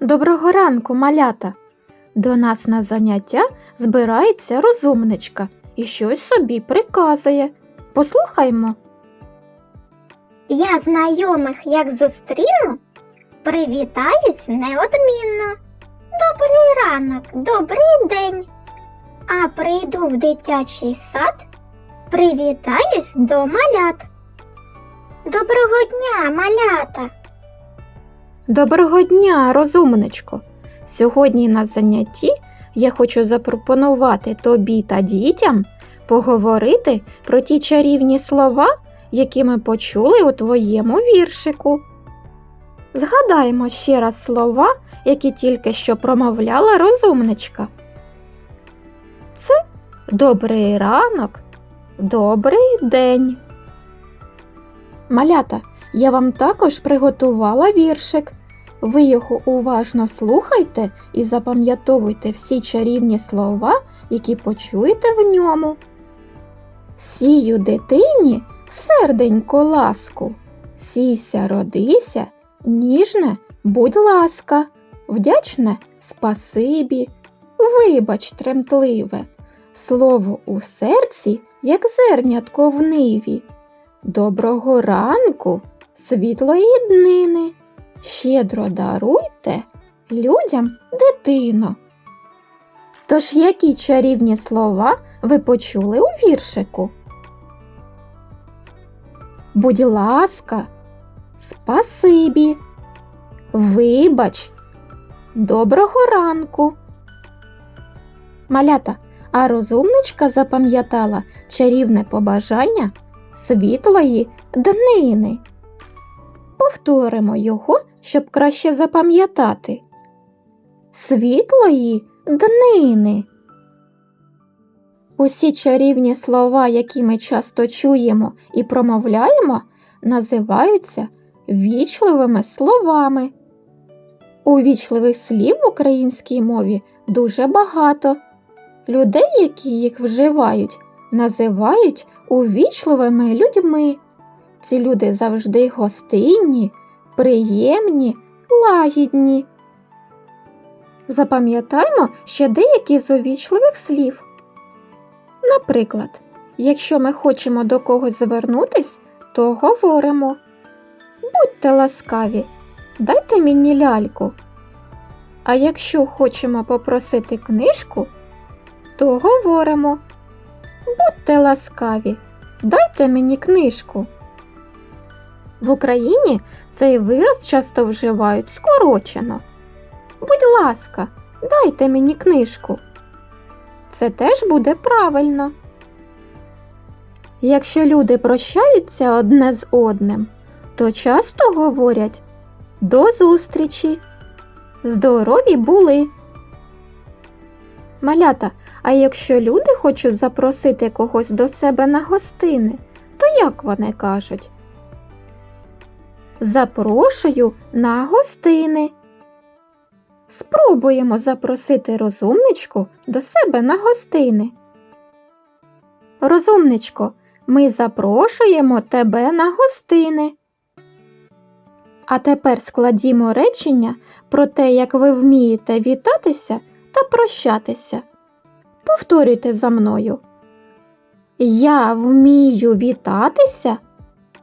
Доброго ранку, малята! До нас на заняття збирається розумничка і щось собі приказує. Послухаймо. Я знайомих як зустріну, привітаюсь неодмінно. Добрий ранок, добрий день. А прийду в дитячий сад, привітаюсь до малят. Доброго дня, малята! Доброго дня, розумничко! Сьогодні на занятті я хочу запропонувати тобі та дітям поговорити про ті чарівні слова, які ми почули у твоєму віршику. Згадаємо ще раз слова, які тільки що промовляла розумничка. Це добрий ранок, добрий день. Малята, я вам також приготувала віршик. Ви його уважно слухайте і запам'ятовуйте всі чарівні слова, які почуєте в ньому. Сію дитині серденько ласку, сійся, родися, ніжне, будь ласка, вдячне спасибі, вибач тремтливе, слово у серці, як зернятко в ниві. Доброго ранку, світлої днини. Щедро даруйте людям дитино. Тож які чарівні слова ви почули у віршику? Будь ласка, спасибі, вибач, доброго ранку. Малята, а розумничка запам'ятала чарівне побажання світлої днини. Повторимо його, щоб краще запам'ятати. Світлої днини. Усі чарівні слова, які ми часто чуємо і промовляємо, називаються вічливими словами. Увічливих слів в українській мові дуже багато. Людей, які їх вживають, називають увічливими людьми. Ці люди завжди гостинні, приємні, лагідні. Запам'ятаймо ще деякі з увічливих слів. Наприклад, якщо ми хочемо до когось звернутись, то говоримо Будьте ласкаві, дайте мені ляльку. А якщо хочемо попросити книжку, то говоримо Будьте ласкаві, дайте мені книжку. В Україні цей вираз часто вживають скорочено. Будь ласка, дайте мені книжку. Це теж буде правильно. Якщо люди прощаються одне з одним, то часто говорять до зустрічі. Здорові були. Малята, а якщо люди хочуть запросити когось до себе на гостини, то як вони кажуть? Запрошую на гостини. Спробуємо запросити розумничку до себе на гостини. Розумничко, ми запрошуємо тебе на гостини. А тепер складімо речення про те, як ви вмієте вітатися та прощатися. Повторюйте за мною. Я вмію вітатися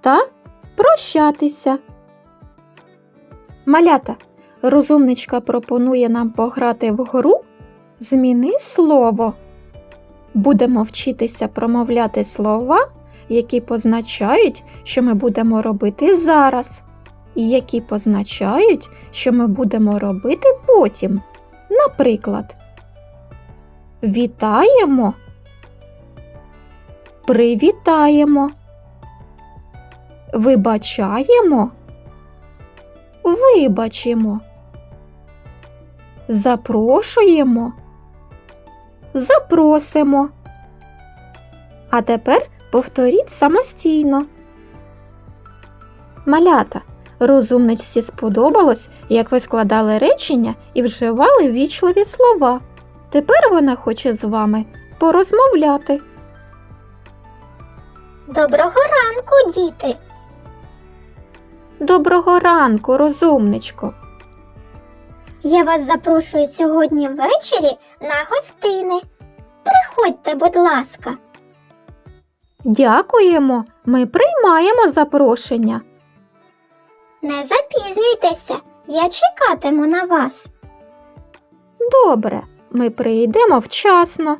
та прощатися. Малята, розумничка пропонує нам пограти в гру Зміни слово. Будемо вчитися промовляти слова, які позначають, що ми будемо робити зараз, і які позначають, що ми будемо робити потім. Наприклад, вітаємо, привітаємо, вибачаємо, вибачимо, запрошуємо, запросимо. А тепер повторіть самостійно. Малята, розумничці сподобалось, як ви складали речення і вживали вічливі слова. Тепер вона хоче з вами порозмовляти. Доброго ранку, діти! Доброго ранку, розумничко. Я вас запрошую сьогодні ввечері на гостини. Приходьте, будь ласка. Дякуємо, ми приймаємо запрошення. Не запізнюйтеся, я чекатиму на вас. Добре, ми прийдемо вчасно.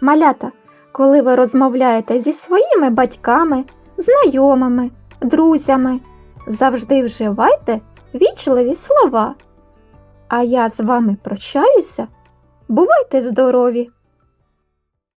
Малята, коли ви розмовляєте зі своїми батьками, знайомими, друзями, завжди вживайте вічливі слова. А я з вами прощаюся. Бувайте здорові!